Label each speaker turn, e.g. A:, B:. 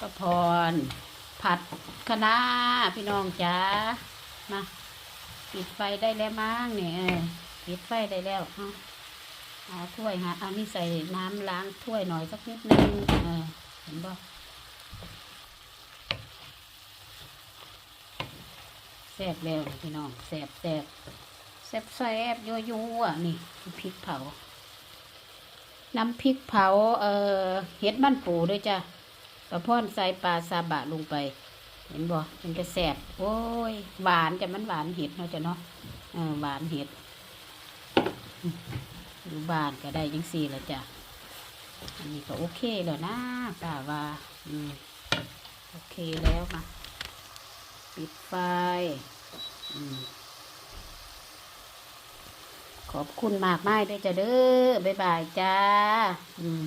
A: ป้าพร ผัดคะน้าพี่น้องจ้ามาปิดไฟได้แล้วมั้งเนี่ยปิดไฟได้แล้วเอาเอาถ้วยฮะเอานี่ใส่น้ำล้างถ้วยหน่อยสักนิดนึงเออเห็นบ่แซ่บแล้วพี่น้องแซ่บแซ่บแซ่บแซ่บยัวยัวๆนี่พริกเผา น้ำพริกเผา เอ่อเห็ดมันปูด้วยจ้ะ กระพ่อนใส่ปลาซาบะลงไป เห็นบ่เป็นกระแสบโอ้ย หวานจะมันหวานเห็ดเนาะจ้ะเนาะหวานเห็ดอยู่บ้านก็ได้ยังสี่ละจ้ะ อันนี้ก็โอเคแล้วนะป่าว่าอืมโอเคแล้วมาปิดไฟอืมขอบคุณมากมายด้วยจ้ะเด้อบ๊ายบายจ้า อืม